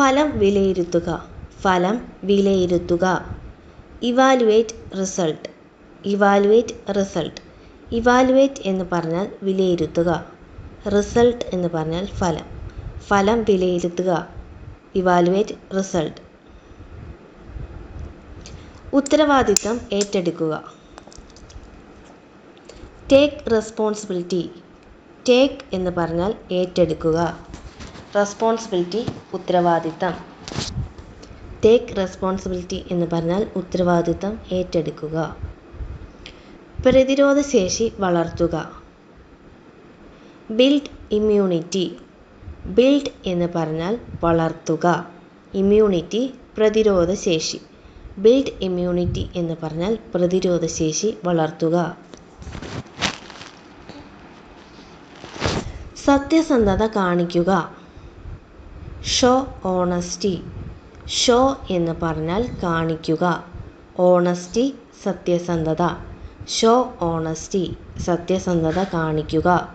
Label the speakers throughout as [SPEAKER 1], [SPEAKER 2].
[SPEAKER 1] ഫലം വിലയിരുത്തുക. ഫലം വിലയിരുത്തുക. Evaluate result evaluate result evaluate എന്ന് പറഞ്ഞാൽ വിലയിരുത്തുക. റിസൾട്ട് എന്ന് പറഞ്ഞാൽ ഫലം. ഫലം വിലയിരുത്തുക. ഇവാലുവേറ്റ് റിസൾട്ട് ഉത്തരവാദിത്തം ഏറ്റെടുക്കുക. ടേക്ക് റെസ്പോൺസിബിലിറ്റി ടേക്ക് എന്ന് പറഞ്ഞാൽ ഏറ്റെടുക്കുക. റെസ്പോൺസിബിലിറ്റി ഉത്തരവാദിത്തം. ടേക്ക് റെസ്പോൺസിബിലിറ്റി എന്ന് പറഞ്ഞാൽ ഉത്തരവാദിത്തം ഏറ്റെടുക്കുക. പ്രതിരോധശേഷി വളർത്തുക. ബിൽഡ് ഇമ്മ്യൂണിറ്റി ബിൽഡ് എന്ന് പറഞ്ഞാൽ വളർത്തുക. ഇമ്മ്യൂണിറ്റി പ്രതിരോധശേഷി ബിൽഡ് ഇമ്മ്യൂണിറ്റി എന്ന് പറഞ്ഞാൽ പ്രതിരോധശേഷി വളർത്തുക. സത്യസന്ധത കാണിക്കുക. ഷോ ഓണസ്റ്റി ഷോ എന്ന് പറഞ്ഞാൽ കാണിക്കുക. ഓണസ്റ്റി സത്യസന്ധത. ഷോ ഓണസ്റ്റി സത്യസന്ധത കാണിക്കുക.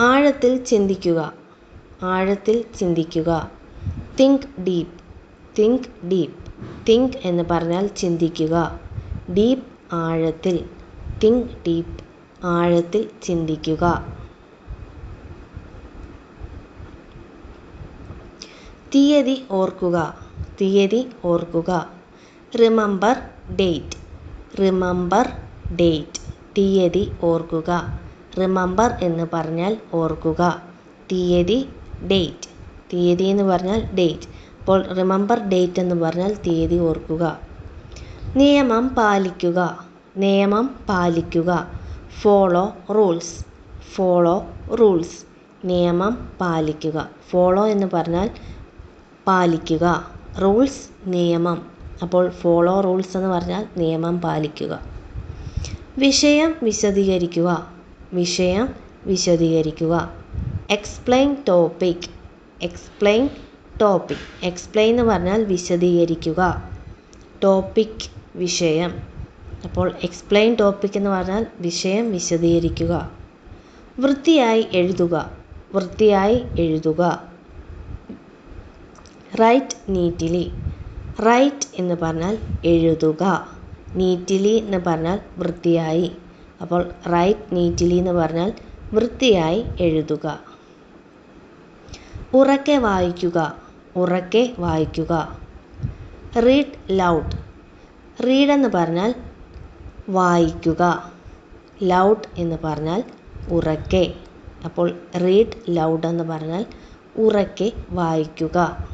[SPEAKER 1] ആഴത്തിൽ ചിന്തിക്കുക. ആഴത്തിൽ ചിന്തിക്കുക. Think deep think deep think എന്ന് പറഞ്ഞാൽ ചിന്തിക്കുക. ഡീപ്പ് ആഴത്തിൽ. തിങ്ക് ഡീപ്പ് ആഴത്തിൽ ചിന്തിക്കുക. തീയതി ഓർക്കുക. തീയതി ഓർക്കുക. റിമംബർ ഡേറ്റ് റിമംബർ ഡേറ്റ് തീയതി ഓർക്കുക. റിമംബർ എന്ന് പറഞ്ഞാൽ ഓർക്കുക. തീയതി ഡേറ്റ് തീയതി എന്ന് പറഞ്ഞാൽ ഡേറ്റ് അപ്പോൾ റിമംബർ ഡേറ്റ് എന്ന് പറഞ്ഞാൽ തീയതി ഓർക്കുക. നിയമം പാലിക്കുക. നിയമം പാലിക്കുക. ഫോളോ റൂൾസ് ഫോളോ റൂൾസ് നിയമം പാലിക്കുക. ഫോളോ എന്ന് പറഞ്ഞാൽ പാലിക്കുക. റൂൾസ് നിയമം. അപ്പോൾ ഫോളോ റൂൾസ് എന്ന് പറഞ്ഞാൽ നിയമം പാലിക്കുക. വിഷയം വിശദീകരിക്കുക. വിഷയം വിശദീകരിക്കുക. Explain topic explain topic explain എന്ന് പറഞ്ഞാൽ വിശദീകരിക്കുക. ടോപ്പിക് വിഷയം. അപ്പോൾ എക്സ്പ്ലെയിൻ ടോപ്പിക് എന്ന് പറഞ്ഞാൽ വിഷയം വിശദീകരിക്കുക. വൃത്തിയായി എഴുതുക. വൃത്തിയായി എഴുതുക. റൈറ്റ് നീറ്റിലി റൈറ്റ് എന്ന് പറഞ്ഞാൽ എഴുതുക. നീറ്റിലി എന്ന് പറഞ്ഞാൽ വൃത്തിയായി. അപ്പോൾ റൈറ്റ് നീറ്റിലി എന്ന് പറഞ്ഞാൽ വൃത്തിയായി എഴുതുക. ഉറക്കെ വായിക്കുക. ഉറക്കെ വായിക്കുക. റീഡ് ലൗഡ് റീഡ് എന്ന് പറഞ്ഞാൽ വായിക്കുക. ലൗഡ് എന്ന് പറഞ്ഞാൽ ഉറക്കെ. അപ്പോൾ റീഡ് ലൗഡ് എന്ന് പറഞ്ഞാൽ ഉറക്കെ വായിക്കുക.